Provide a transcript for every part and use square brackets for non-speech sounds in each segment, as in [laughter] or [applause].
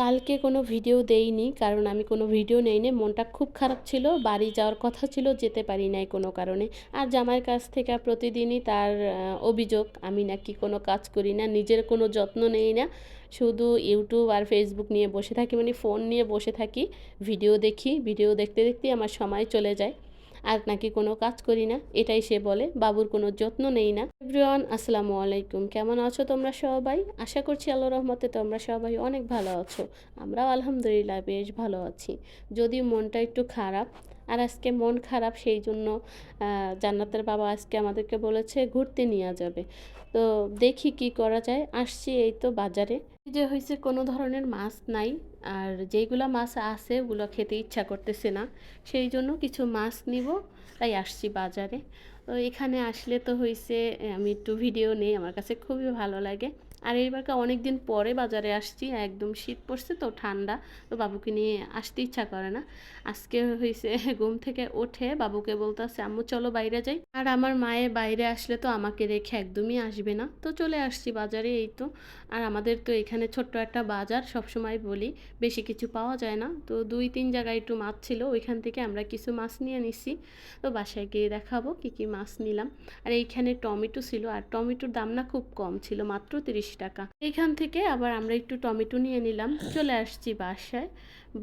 কালকে কোনো ভিডিও দেইনি, কারণ আমি কোনো ভিডিও নেইনি। মনটা খুব খারাপ ছিল, বাড়ি যাওয়ার কথা ছিল, যেতে পারি নাই কোনো কারণে। আর জামাইয়ের কাছ থেকে প্রতিদিনই তার অভিযোগ, আমি নাকি কোনো কাজ করি না, নিজের কোনো যত্ন নেই না। শুধু ইউটিউব আর ফেসবুক নিয়ে বসে থাকি মানে ফোন নিয়ে বসে থাকি, ভিডিও দেখি। ভিডিও দেখতে দেখতেই আমার সময় চলে যায়। আর নাকি কোনো কাজ করি না? এটাই সে বলে, বাবুর কোনো যত্ন নেই না। এভরিওয়ান, আসসালামু আলাইকুম। কেমন আছো তোমরা সবাই? আশা করছি আল্লাহ রহমতে তোমরা সবাই অনেক ভালো আছো। আমরাও আলহামদুলিল্লাহ বেশ ভালো আছি। যদি মনটা একটু খারাপ আর আজকে মন খারাপ সেই জন্য জান্নাতের বাবা আজকে আমাদেরকে বলেছে ঘুরতে নিয়ে যাবে। তো দেখি কি করা যায়। আসছি এই তো বাজারে। যে হয়েছে কোনো ধরনের মাছ নাই, আর যেইগুলো মাছ আছে ওগুলো খেতে ইচ্ছা করতেছে না, সেই জন্য কিছু মাছ নিব, তাই আসছি বাজারে। তো এখানে আসলে তো হয়েছে আমি একটু ভিডিও নেই, আমার কাছে খুবই ভালো লাগে। আর এইবারকে অনেক দিন পরে বাজারে আসছি, একদম শীত পড়ছে তো, ঠান্ডা, তো বাবুকে নিয়ে আসতে ইচ্ছা করে না। আজকে হয়েছে [laughs] ঘুম থেকে ওঠে, বাবুকে বলতেছে, আম্মু, চলো বাইরে যাই। আর আমার মায়ের বাইরে আসলে তো আমাকে রেখে একদমই আসবে না। তো চলে আসছি বাজারে, এই তো। আর আমাদের তো এখানে ছোট্ট একটা বাজার, সবসময় বলি, বেশি কিছু পাওয়া যায় না। তো দুই তিন জায়গায় একটু মাছ ছিল, ওইখান থেকে আমরা কিছু মাছ নিয়ে নিছি। তো বাসায় গিয়ে দেখাবো কী কী মাছ নিলাম। আর এইখানে টমেটো ছিল, আর টমেটোর দাম না খুব কম ছিল, মাত্র তিরিশ টাকা। এইখান থেকে আবার আমরা একটু টমেটো নিয়ে নিলাম। চলে আসছি বাসায়।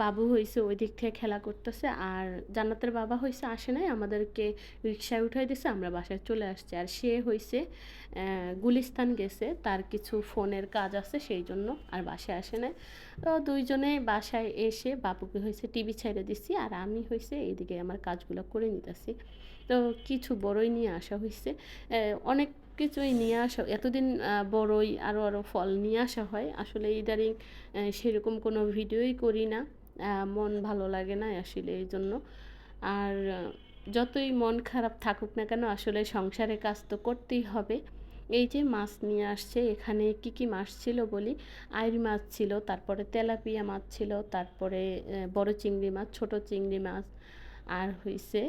বাবু হয়েছে ওই দিক থেকে খেলা করতেছে আর জান্নাতের বাবা হয়েছে আসে নাই, আমাদেরকে রিক্সায় উঠাই দিয়েছে আমরা বাসায় চলে আসছি। আর সে হয়েছে গুলিস্তান গেছে, তার কিছু ফোনের কাজ আছে সেই জন্য আর বাসায় আসে নাই। তো দুইজনে বাসায় এসে বাবুকে হয়েছে টিভি ছেড়ে দিছি আর আমি হয়েছে এইদিকে আমার কাজগুলো করে নিতেছি। তো কিছু বড়ই নিয়ে আসা হয়েছে অনেক কিছুই নিয়ে আসা, এতদিন বড়ই আরও আরও ফল নিয়ে আসা হয়। আসলে ইদারিং সেরকম কোনো ভিডিওই করি না। মন ভালো লাগে না আসলে এই জন্য। আর যতই মন খারাপ থাকুক না কেন, আসলে সংসারে কাজ তো করতেই হবে। এই যে মাছ নিয়ে আসছে, এখানে কি কি মাছ ছিল বলি? আইর মাছ ছিল, তারপরে তেলাপিয়া মাছ ছিল, তারপরে বড় চিংড়ি মাছ, ছোট চিংড়ি মাছ আর হইছে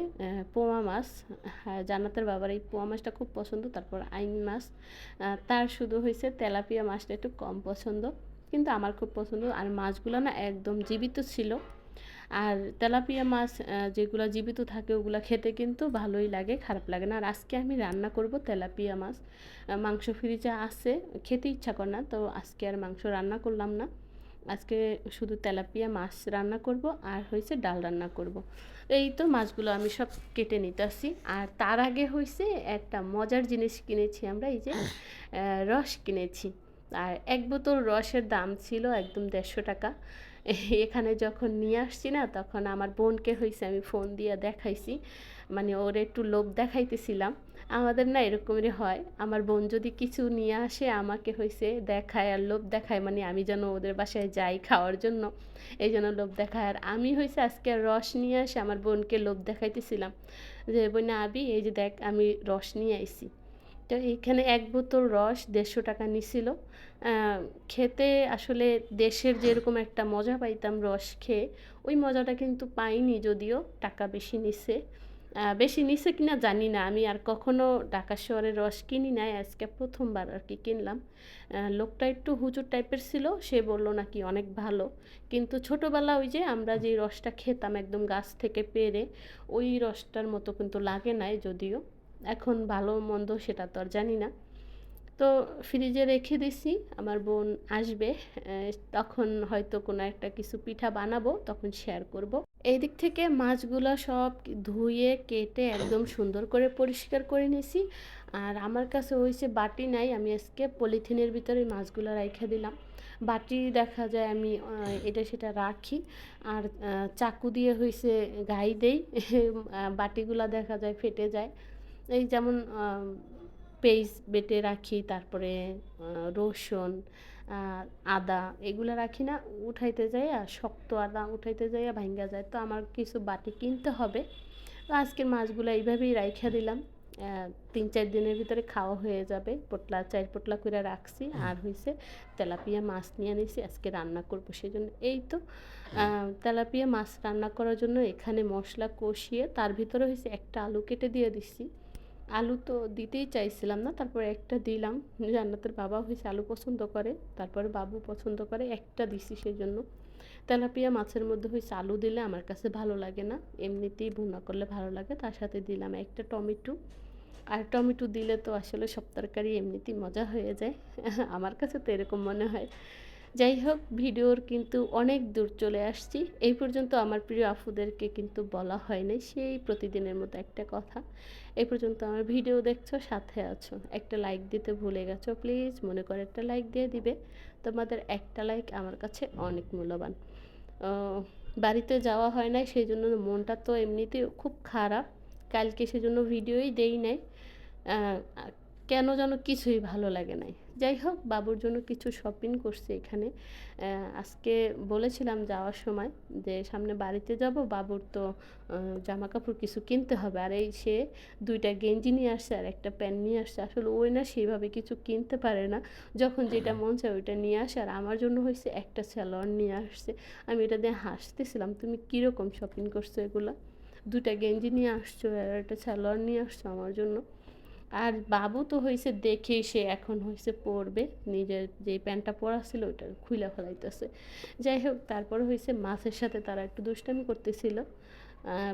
পোয়া মাছ। হ্যাঁ জান্নাতের বাবার এই পোয়া মাছটা খুব পছন্দ, তারপর আইন মাছ। তার শুধু হয়েছে তেলাপিয়া মাছটা একটু কম পছন্দ, কিন্তু আমার খুব পছন্দ। আর মাছগুলো না একদম জীবিত ছিল। আর তেলাপিয়া মাছ যেগুলো জীবিত থাকে, ওগুলো খেতে কিন্তু ভালোই লাগে, খারাপ লাগে না। আর আজকে আমি রান্না করব তেলাপিয়া মাছ। মাংস ফ্রিজে আছে, খেতে ইচ্ছা করে না, তো আজকে আর মাংস রান্না করলাম না। আজকে শুধু তেলাপিয়া, মাছ রান্না করব আর হয়েছে ডাল রান্না করব। এই তো মাছগুলো আমি সব কেটে নিতেছি। আর তার আগে হয়েছে একটা মজার জিনিস কিনেছি আমরা, এই যে রস কিনেছি। আর এক বোতল রসের দাম ছিল একদম দেড়শো টাকা। এখানে যখন নিয়ে আসছি না, তখন আমার বোনকে হয়েছে আমি ফোন দিয়ে দেখাইছি। মানে ওর একটু লোভ দেখাইতেছিলাম। আমাদের না এরকমই হয়। আমার বোন যদি কিছু নিয়ে আসে, আমাকে হয়েছে দেখায় আর লোভ দেখায়। মানে আমি যেন ওদের বাসায় যাই খাওয়ার জন্য, এই জন্য লোভ দেখায়। আর আমি হয়েছে আজকে রস নিয়ে আসে, আমার বোনকে লোভ দেখাইতেছিলাম। যে বোন আবি, এই যে দেখ, আমি রস নিয়ে আইছি। তো এখানে এক বোতল রস দেড়শো টাকা নিছিল। খেতে আসলে দেশের যেরকম একটা মজা পাইতাম রস খেয়ে, ওই মজাটা কিন্তু পাইনি যদিও, টাকা বেশি নিছে। বেশি নিছে কিনা জানি না, আমি আর কখনো ঢাকা শহরের রস কিনি নাই, আজকে প্রথমবার আর কি কিনলাম। লোকটা একটু হুজুর টাইপের ছিল, সে বলল নাকি অনেক ভালো। কিন্তু ছোটোবেলা ওই যে আমরা যে রসটা খেতাম একদম গাছ থেকে পেরে, ওই রসটার মতো কিন্তু লাগে নাই যদিও। এখন ভালো মন্দ সেটা তো আর জানি না। তো ফ্রিজে রেখে দিছি, আমার বোন আসবে তখন হয়তো কোনো একটা কিছু পিঠা বানাবো, তখন শেয়ার করব। এই দিক থেকে মাছগুলো সব ধুয়ে, কেটে একদম সুন্দর করে পরিষ্কার করে নিয়েছি আর আমার কাছে হয়েছে বাটি নাই, আমি আজকে পলিথিনের ভিতরে মাছগুলো রেখে দিলাম। বাটি দেখা যায় আমি এটা সেটা রাখি। আর চাকু দিয়ে হয়েছে গাই দেই [laughs] বাটিগুলো দেখা যায় ফেটে যায়। এই যেমন পেস্ট বেটে রাখি তারপরে রসুন আদা এগুলো রাখি না উঠাইতে যাইয়া শক্ত আদা উঠাইতে যাইয়া ভাঙ্গা যায়। তো আমার কিছু বাটি কিনতে হবে। তো আজকের মাছগুলো এইভাবেই রাইখা দিলাম। তিন চার দিনের ভিতরে খাওয়া হয়ে যাবে। পোটলা চার পোটলা করে রাখছি। আর হয়েছে তেলাপিয়া মাছ নিয়ে নিয়েছি আজকে রান্না করব সেই জন্য এই তো তেলাপিয়া মাছ রান্না করার জন্য এখানে মশলা কষিয়ে তার ভিতরে হয়েছে একটা আলু কেটে দিয়ে দিচ্ছি আলু তো দিতেই চাইছিলাম না, তারপরে একটা দিলাম। জান্নাতের বাবা হয়েছে আলু পছন্দ করে, তারপরে বাবু পছন্দ করে একটা দিছি সেই জন্য তেলাপিয়া মাছের মধ্যে হয়েছে আলু দিলে আমার কাছে ভালো লাগে না, এমনিতেই ভুনা করলে ভালো লাগে, তার সাথে দিলাম একটা টমেটো। আর টমেটো দিলে তো আসলে সব তরকারি এমনিতেই মজা হয়ে যায়, আমার কাছে তো এরকম মনে হয়। যাই হোক, ভিডিওর কিন্তু অনেক দূর চলে আসছি। এই পর্যন্ত আমার প্রিয় আফুদেরকে কিন্তু বলা হয় নাই, সেই প্রতিদিনের মতো একটা কথা। এই পর্যন্ত আমার ভিডিও দেখছ, সাথে আছো। একটা লাইক দিতে ভুলে গেছো প্লিজ মনে করে একটা লাইক দিয়ে দিবে। তোমাদের একটা লাইক আমার কাছে অনেক মূল্যবান। বাড়িতে যাওয়া হয় নাই সেই জন্য মনটা তো এমনিতেই খুব খারাপ। কালকে সেজন্য ভিডিওই দেই নাই। কেন যেন কিছুই ভালো লাগে নাই। যাই হোক, বাবুর জন্য কিছু শপিং করছি এখানে। আজকে বলেছিলাম যাওয়ার সময় যে সামনে বাড়িতে যাব, বাবুর তো জামা কাপড় কিছু কিনতে হবে। আর এই সে দুইটা গেঞ্জি নিয়ে আসছে আর একটা প্যান্ট নিয়ে আসছে। আসলে ওই না সেইভাবে কিছু কিনতে পারে না। যখন যেটা মন চায় ওইটা নিয়ে আসে। আর আমার জন্য হয়েছে একটা স্যালোয়ার নিয়ে আসছে। আমি এটা দিয়ে হাসতেছিলাম, তুমি কীরকম শপিং করছ এগুলো? দুটা গেঞ্জি নিয়ে আসছো আর একটা স্যালোয়ার নিয়ে আসছো আমার জন্য। আর বাবু তো হয়েছে দেখে সে এখন হয়েছে পরবে নিজের যে প্যান্টটা পরা ছিল ওইটা খুলে ফেলাইতেছে। যাই হোক, তারপর হয়েছে মাছের সাথে তারা একটু দুষ্টামি করতেছিল।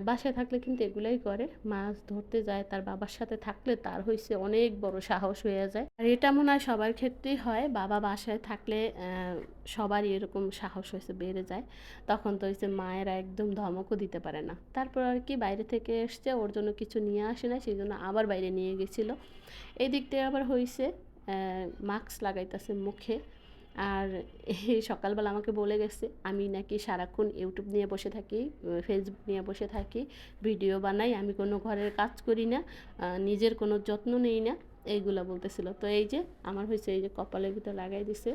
বাসায় থাকলে কিন্তু এগুলাই করে। মাছ ধরতে যায়, তার বাবার সাথে থাকলে তার হয়েছে অনেক বড় সাহস হয়ে যায়। আর এটা মনে হয় সবার ক্ষেত্রেই হয়, বাবা বাসায় থাকলে সবারই এরকম সাহস হয়েছে বেড়ে যায়। তখন তো হয়েছে মায়েরা একদম ধমকও দিতে পারে না। তারপর আর কি বাইরে থেকে এসছে, ওর জন্য কিছু নিয়ে আসে না সেই জন্য আবার বাইরে নিয়ে গেছিল। এই দিক থেকে আবার হয়েছে মাস্ক লাগাইতেছে মুখে। আর এই সকালবেলা আমাকে বলে গেছে, আমি নাকি সারাক্ষণ ইউটিউব নিয়ে বসে থাকি ফেসবুক নিয়ে বসে থাকি ভিডিও বানাই, আমি কোনো ঘরের কাজ করি না নিজের কোনো যত্ন নেই না। এইগুলো বলতেছিল। তো এই যে আমার হয়েছে এই যে কপালের ভিতরে লাগাই দিছে।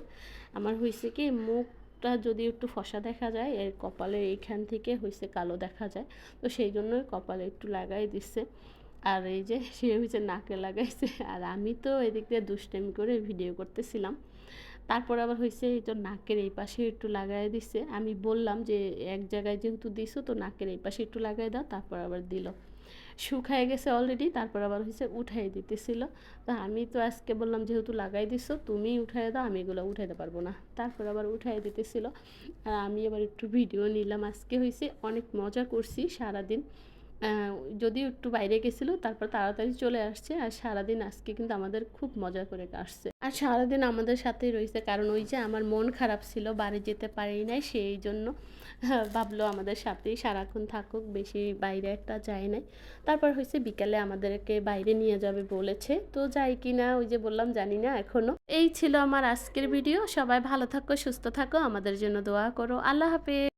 আমার হয়েছে কি, মুখটা যদি একটু ফসা দেখা যায়, এর কপালে এইখান থেকে হয়েছে কালো দেখা যায়। তো সেই জন্যই কপালে একটু লাগাই দিচ্ছে আর এই যে সে হয়েছে নাকে লাগাইছে। আর আমি তো এদিক দিয়ে দুষ্টামি করে ভিডিও করতেছিলাম। তারপর আবার হয়েছে এই তো নাকের এই পাশে একটু লাগাই দিছে। আমি বললাম যে, এক জায়গায় যেহেতু দিছো তো নাকের এই পাশে একটু লাগাই দাও, তারপর আবার দিল। শুকায় গেছে অলরেডি তারপর আবার হয়েছে উঠাই দিতেছিল। তো আমি তো আজকে বললাম, যেহেতু লাগাই দিছো তুমি উঠাই দাও, আমি এগুলো উঠাইতে পারব না। তারপর আবার উঠাই দিতেছিল। আর আমি আবার একটু ভিডিও নিলাম। আজকে হয়েছে অনেক মজা করছি সারাদিন। যদিও একটু বাইরে গেছিল, তারপর তাড়াতাড়ি চলে আসছে আর সারাদিন আজকে কিন্তু আমাদের খুব মজা করে কাটছে। আর সারাদিন আমাদের সাথেই রয়েছে, কারণ ওই যে আমার মন খারাপ ছিল, বাড়ি যেতে পারি নাই, সেই জন্য ভাবলো আমাদের সাথেই সারাক্ষণ থাকুক, বেশি বাইরে একটা যায় নাই। তারপর হয়েছে বিকালে আমাদেরকে বাইরে নিয়ে যাবে বলেছে। তো যাই কি না ওই যে বললাম, জানি না এখনও। এই ছিল আমার আজকের ভিডিও। সবাই ভালো থাকো, সুস্থ থাকো, আমাদের জন্য দোয়া করো। আল্লাহ হাফেজ।